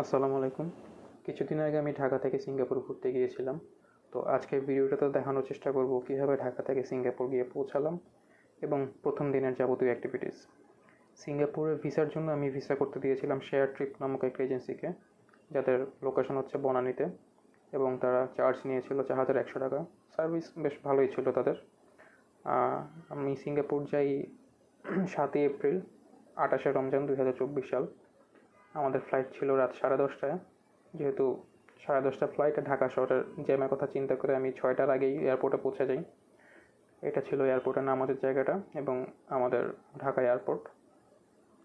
আসসালামু আলাইকুম। কিছুদিন আগে আমি ঢাকা থেকে সিঙ্গাপুর ঘুরতে গিয়েছিলাম। তো আজকের ভিডিওটাতে দেখানোর চেষ্টা করব কীভাবে ঢাকা থেকে সিঙ্গাপুর গিয়ে পৌঁছালাম এবং প্রথম দিনের যাবতীয় অ্যাক্টিভিটিস সিঙ্গাপুরের ভিসার জন্য আমি ভিসা করতে দিয়েছিলাম শেয়ার ট্রিপ নামক একটা এজেন্সিকে, যাদের লোকেশন হচ্ছে বনানীতে এবং তারা চার্জ নিয়েছিল চার হাজার একশো টাকা। সার্ভিস বেশ ভালোই ছিল তাদের। আমি সিঙ্গাপুর যাই সাতই এপ্রিল, আঠাশে রমজান দুই হাজার চব্বিশ সাল। আমাদের ফ্লাইট ছিল রাত সাড়ে দশটায়। যেহেতু সাড়ে দশটা ফ্লাইট ঢাকা শহরের জ্যামের কথা চিন্তা করে আমি ছয়টার আগেই এয়ারপোর্টে পৌঁছে যাই। এটা ছিল এয়ারপোর্টের নামাজের জায়গাটা এবং আমাদের ঢাকা এয়ারপোর্ট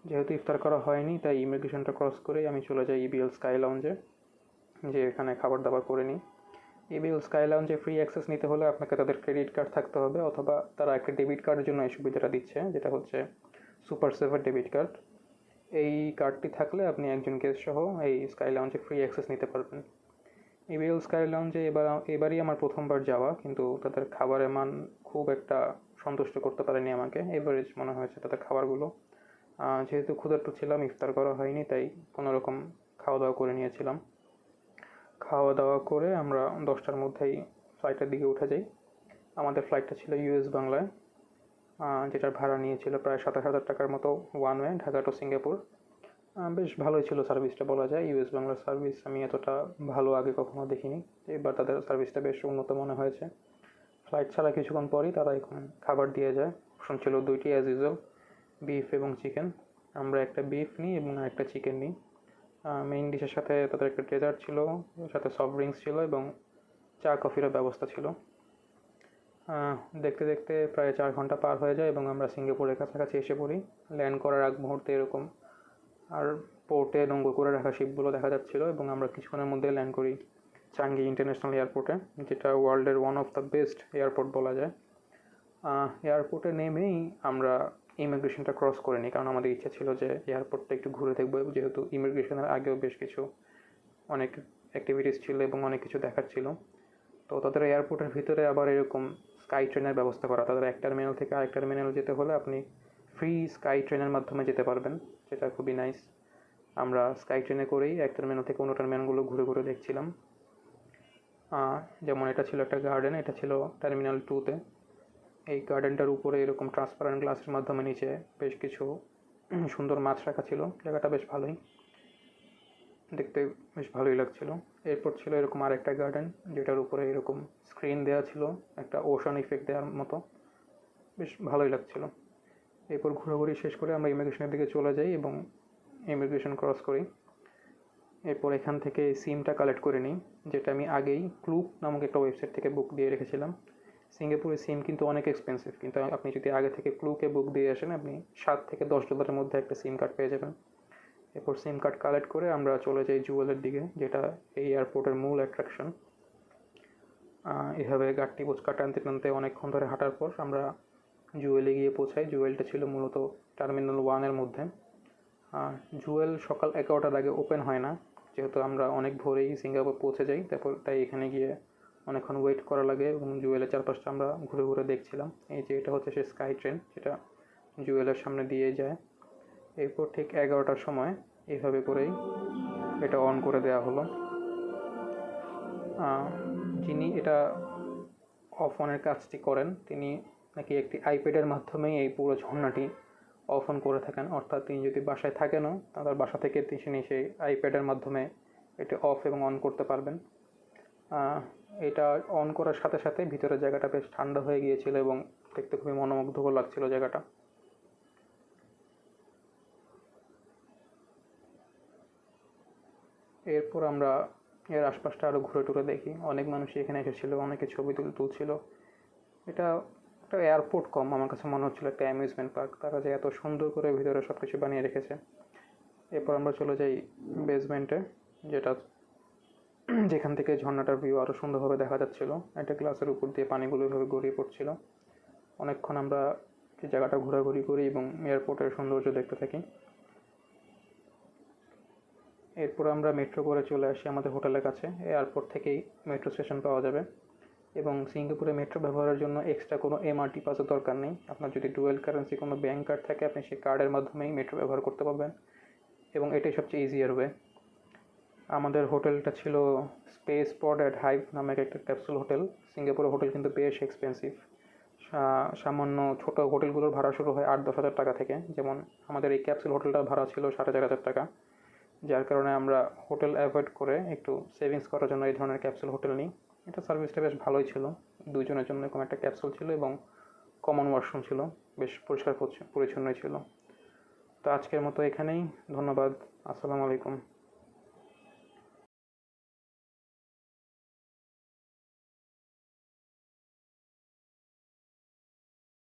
যেহেতু ইফতার করা হয়নি, তাই ইমিগ্রেশনটা ক্রস করেই আমি চলে যাই ইবিএল স্কাই লাউঞ্জে যে এখানে খাবার দাবার করে নিই। ইবিএল স্কাই লাউঞ্জে ফ্রি অ্যাক্সেস নিতে হলে আপনাকে তাদের ক্রেডিট কার্ড থাকতে হবে অথবা তারা একটা ডেবিট কার্ডের জন্য এই সুবিধাটা দিচ্ছে, যেটা হচ্ছে সুপার সেভার ডেবিট কার্ড এই কার্ডটি থাকলে আপনি একজন গেস্ট সহ এই স্কাই লাউঞ্জে ফ্রি অ্যাক্সেস নিতে পারবেন। ইবিএল স্কাই লাউঞ্জে এবার, এবারই আমার প্রথমবার যাওয়া, কিন্তু তাদের খাবারের মান খুব একটা সন্তুষ্ট করতে পারেনি আমাকে। এভারেজ মনে হয়েছে তাদের খাবারগুলো। যেহেতু ক্ষুধার্ত ছিলাম, ইফতার করা হয়নি, তাই কোনো রকম খাওয়া দাওয়া করে নিয়েছিলাম। খাওয়া দাওয়া করে আমরা দশটার মধ্যেই ফ্লাইটের দিকে উঠে যাই। আমাদের ফ্লাইটটা ছিল ইউএস বাংলায়। যেটার ভাড়া নিয়েছিল প্রায় সাতাশ হাজার টাকার মতো one way Dhaka to Singapore বেশ ভালোই ছিল সার্ভিসটা বলা যায়। ইউএস বাংলার সার্ভিস আমি এতটা ভালো আগে কখনো দেখিনি। এবার তাদের সার্ভিসটা বেশ উন্নত মনে হয়েছে। ফ্লাইট ছাড়া কিছুক্ষণ পরই তারা এখন খাবার দিয়ে যায়। অপশন ছিল দুইটি অ্যাজ ইউজুয়াল বিফ এবং চিকেন আমরা একটা বিফ নিই এবং একটা চিকেন নিই। মেইন ডিশের সাথে তাদের একটা ডেজার্ট ছিল, সাথে সফট ড্রিঙ্কস ছিল এবং চা কফিরও ব্যবস্থা ছিল। দেখতে দেখতে প্রায় চার ঘণ্টা পার হয়ে যায় এবং আমরা সিঙ্গাপুরের কাছাকাছি এসে পড়ি। ল্যান্ড করার আগ মুহূর্তে এরকম। আর পোর্টে নোংর করে রাখা শিপগুলো দেখা যাচ্ছিল এবং আমরা কিছুক্ষণের মধ্যে ল্যান্ড করি চাঙ্গি ইন্টারন্যাশনাল এয়ারপোর্টে যেটা ওয়ার্ল্ডের one of the best airport বলা যায়। এয়ারপোর্টে নেমেই আমরা ইমিগ্রেশনটা ক্রস করে নিই, কারণ আমাদের ইচ্ছা ছিল যে এয়ারপোর্টটা একটু ঘুরে দেখব যেহেতু ইমিগ্রেশনের আগেও বেশ কিছু অনেক অ্যাক্টিভিটিস ছিল এবং অনেক কিছু দেখার ছিল। তো তাদের এয়ারপোর্টের ভিতরে আবার এরকম স্কাই ট্রেনের ব্যবস্থা করা। তাদের এক টার্মিনাল থেকে আরেক টার্মিনাল যেতে হলে আপনি ফ্রি স্কাই ট্রেনের মাধ্যমে যেতে পারবেন, সেটা খুবই নাইস আমরা স্কাই ট্রেনে করেই এক টার্মিনাল থেকে অন্য টার্মিনালগুলো ঘুরে ঘুরে দেখছিলাম। যেমন এটা ছিল একটা গার্ডেন এটা ছিল টার্মিনাল টুতে এই গার্ডেনটার উপরে এরকম ট্রান্সপারেন্ট গ্লাসের মাধ্যমে নিচে বেশ কিছু সুন্দর মাছ রাখা ছিল। জায়গাটা বেশ ভালোই। দেখতে বেশ ভালোই লাগছিল। এরপর ছিল এরকম আরেকটা গার্ডেন যেটার উপরে এরকম স্ক্রিন দেওয়া ছিল, একটা ওশান ইফেক্ট দেওয়ার মতো। বেশ ভালোই লাগছিল। এরপর ঘোরাঘুরি শেষ করে আমরা ইমিগ্রেশনের দিকে চলে যাই এবং ইমিগ্রেশন ক্রস করি। এরপর এখান থেকে সিমটা কালেক্ট করে নিই, যেটা আমি আগেই ক্লুপ নামক একটা ওয়েবসাইট থেকে বুক দিয়ে রেখেছিলাম। সিঙ্গাপুরের সিম কিন্তু অনেক এক্সপেন্সিভ কিন্তু আপনি যদি আগে থেকে ক্লুকে বুক দিয়ে আসেন, আপনি সাত থেকে দশ ডলারের মধ্যে একটা সিম কার্ড পেয়ে যাবেন। এরপর সিম কার্ড কালেক্ট করে আমরা চলে যাই জুয়েলের দিকে, যেটা এই এয়ারপোর্টের মূল অ্যাট্রাকশন এভাবে গাড়টি বোচকা টানতে টানতে অনেকক্ষণ ধরে হাঁটার পর আমরা জুয়েলে গিয়ে পৌঁছাই। জুয়েলটা ছিল মূলত টার্মিনাল ওয়ানের মধ্যে। জুয়েল সকাল এগারোটার আগে ওপেন হয় না, যেহেতু আমরা অনেক ভোরেই সিঙ্গাপুর পৌঁছে যাই। তারপর তাই এখানে গিয়ে অনেকক্ষণ ওয়েট করা লাগে এবং জুয়েলের চারপাশটা আমরা ঘুরে ঘুরে দেখছিলাম। এই যে এটা হচ্ছে সে স্কাই ট্রেন যেটা জুয়েলের সামনে দিয়ে যায়। এরপর ঠিক এগারোটার সময় এইভাবে করেই এটা অন করে দেওয়া হলো। যিনি এটা অফ অনের কাজটি করেন, তিনি নাকি একটি আইপ্যাডের মাধ্যমেই এই পুরো ঝর্ণাটি অফ অন করে থাকেন। অর্থাৎ তিনি যদি বাসায় থাকেনও, তাদের বাসা থেকে তিনি সেই আইপ্যাডের মাধ্যমে এটি অফ এবং অন করতে পারবেন। এটা অন করার সাথে সাথে ভিতরের জায়গাটা বেশ ঠান্ডা হয়ে গিয়েছিল এবং দেখতে খুবই মনোমুগ্ধকর লাগছিল জায়গাটা। এরপর আমরা এর আশপাশটা আরও ঘুরে টুরে দেখি। অনেক মানুষই এখানে এসেছিল, অনেকে ছবি তুল, তুলছিল। এটা একটা এয়ারপোর্ট কম, আমার কাছে মনে হচ্ছিল একটা অ্যামিউজমেন্ট পার্ক তারা যে এত সুন্দর করে ভিতরে সব কিছু বানিয়ে রেখেছে। এরপর আমরা চলে যাই বেসমেন্টে যেটা যেখান থেকে ঝর্ণাটার ভিউ আরও সুন্দরভাবে দেখা যাচ্ছিল। একটা গ্লাসের উপর দিয়ে পানিগুলো এভাবে গড়িয়ে পড়ছিল। অনেকক্ষণ আমরা এই জায়গাটা ঘোরাঘুরি করি এবং এয়ারপোর্টের সৌন্দর্য দেখতে থাকি। এরপর আমরা মেট্রো করে চলে আসি আমাদের হোটেলের কাছে। এয়ারপোর্ট থেকেই মেট্রো স্টেশন পাওয়া যাবে। এবং সিঙ্গাপুরে মেট্রো ব্যবহারের জন্য এক্সট্রা কোনো এমআরটি পাসের দরকার নেই। আপনার যদি ডুয়েল কারেন্সি কোনো ব্যাঙ্ক কার্ড থাকে, আপনি সেই কার্ডের মাধ্যমেই মেট্রো ব্যবহার করতে পারবেন। এবং এটাই সবচেয়ে ইজিয়ার ওয়ে আমাদের হোটেলটা ছিল স্পেস পড অ্যাট হাইভ নামে একটা ক্যাপসুল হোটেল সিঙ্গাপুরের হোটেল কিন্তু বেশ এক্সপেন্সিভ সামান্য ছোট হোটেলগুলোর ভাড়া শুরু হয় আট দশ হাজার টাকা থেকে। যেমন আমাদের এই ক্যাপসুল হোটেলটার ভাড়া ছিল সাড়ে চার হাজার টাকা। যার কারণে আমরা হোটেল অ্যাভয়েড করে একটু সেভিংস করার জন্য এই ধরনের ক্যাপসুল হোটেল নিই। এটা সার্ভিসটা বেশ ভালোই ছিল। দুজনের জন্য এরকম একটা ক্যাপসুল ছিল এবং কমন ওয়াশরুম ছিল। বেশ পরিষ্কার পরিচ্ছ- পরিচ্ছন্নই ছিল। তো আজকের মতো এখানেই। ধন্যবাদ। আসসালামু আলাইকুম।